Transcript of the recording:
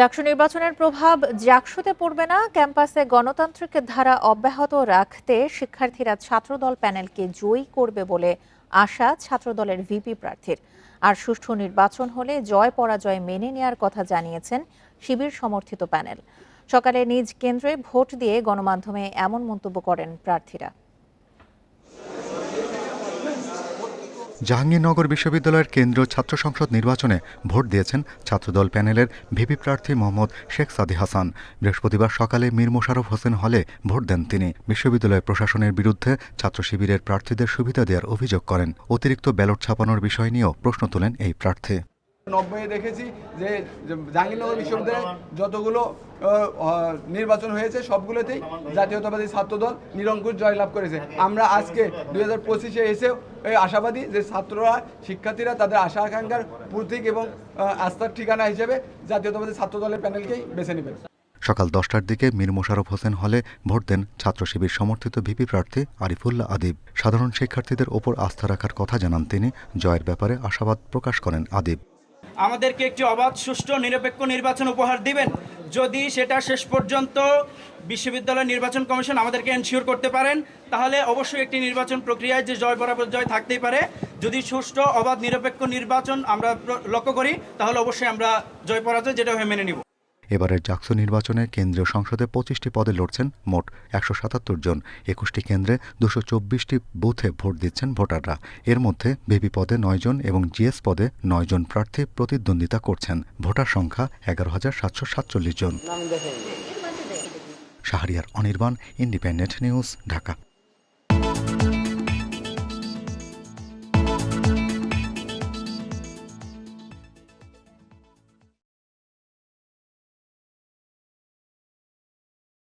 ডাকসু নির্বাচনের প্রভাব জাকসুতে পড়বে না। ক্যাম্পাসে গণতান্ত্রিক ধারা অব্যাহত রাখতে শিক্ষার্থীরা ছাত্রদল প্যানেলকে জয়ী করবে বলে আশা ছাত্রদলের ভিপি প্রার্থীর। আর সুষ্ঠু নির্বাচন হলে জয় পরাজয় মেনে নেয়ার কথা জানিয়েছেন শিবির সমর্থিত প্যানেল। সকালে নিজ কেন্দ্রে ভোট দিয়ে গণমাধ্যমে এমন মন্তব্য করেন প্রার্থীরা। জাহাঙ্গীরনগর বিশ্ববিদ্যালয়ের কেন্দ্রীয় ছাত্র সংসদ নির্বাচনে ভোট দিয়েছেন ছাত্রদল প্যানেলের ভিপি প্রার্থী মোহাম্মদ শেখ সাদি হাসান। বৃহস্পতিবার সকালে মীর মোশারফ হোসেন হলে ভোট দেন তিনি। বিশ্ববিদ্যালয় প্রশাসনের বিরুদ্ধে ছাত্র শিবিরের প্রার্থীদের সুবিধা দেওয়ার অভিযোগ করেন। অতিরিক্ত ব্যালট ছাপানোর বিষয় নিয়েও প্রশ্ন তোলেন এই প্রার্থী। নব্বই দেখেছি যে জাহাঙ্গীরনগর বিশ্ববিদ্যালয়ে যতগুলো নির্বাচন হয়েছে সবগুলোতেই জাতীয়তাবাদী ছাত্রদল নিরঙ্কুশ জয়লাভ করেছে। আমরা আজকে দুই হাজার পঁচিশে এসেও আশাবাদী যে ছাত্ররা, শিক্ষার্থীরা তাদের আশা আকাঙ্ক্ষার প্রতীক এবং আস্থার ঠিকানা হিসেবে জাতীয়তাবাদী ছাত্রদলের প্যানেলকেই বেছে নেবেন। সকাল দশটার দিকে মীর মোশাররফ হোসেন হলে ভোট দেন ছাত্র শিবির সমর্থিত ভিপি প্রার্থী আরিফুল্লাহ আদিব। সাধারণ শিক্ষার্থীদের ওপর আস্থা রাখার কথা জানান তিনি। জয়ের ব্যাপারে আশাবাদ প্রকাশ করেন আদিব। আমাদেরকে একটি অবাধ, সুষ্ঠু, নিরপেক্ষ নির্বাচন উপহার দিবেন। যদি সেটা শেষ পর্যন্ত বিশ্ববিদ্যালয় নির্বাচন কমিশন আমাদেরকে এনশিওর করতে পারেন, তাহলে অবশ্যই একটি নির্বাচন প্রক্রিয়ায় যে জয় বরাবর জয় থাকতেই পারে। যদি সুষ্ঠু, অবাধ, নিরপেক্ষ নির্বাচন আমরা লক্ষ্য করি, তাহলে অবশ্যই আমরা জয় পরাজয়, যেটা হয়ে মেনে নিব। এবারের জাকসু নির্বাচনে কেন্দ্রীয় সংসদে পঁচিশটি পদে লড়ছেন মোট একশো সাতাত্তর জন। একুশটি কেন্দ্রে দুশো চব্বিশটি বুথে ভোট দিচ্ছেন ভোটাররা। এর মধ্যে ভিপি পদে নয় জন এবং জিএস পদে নয় জন প্রার্থী প্রতিদ্বন্দ্বিতা করছেন। ভোটার সংখ্যা এগারো হাজার সাতশো সাতচল্লিশ জন। Shahriar Anirban, Independent News, Dhaka.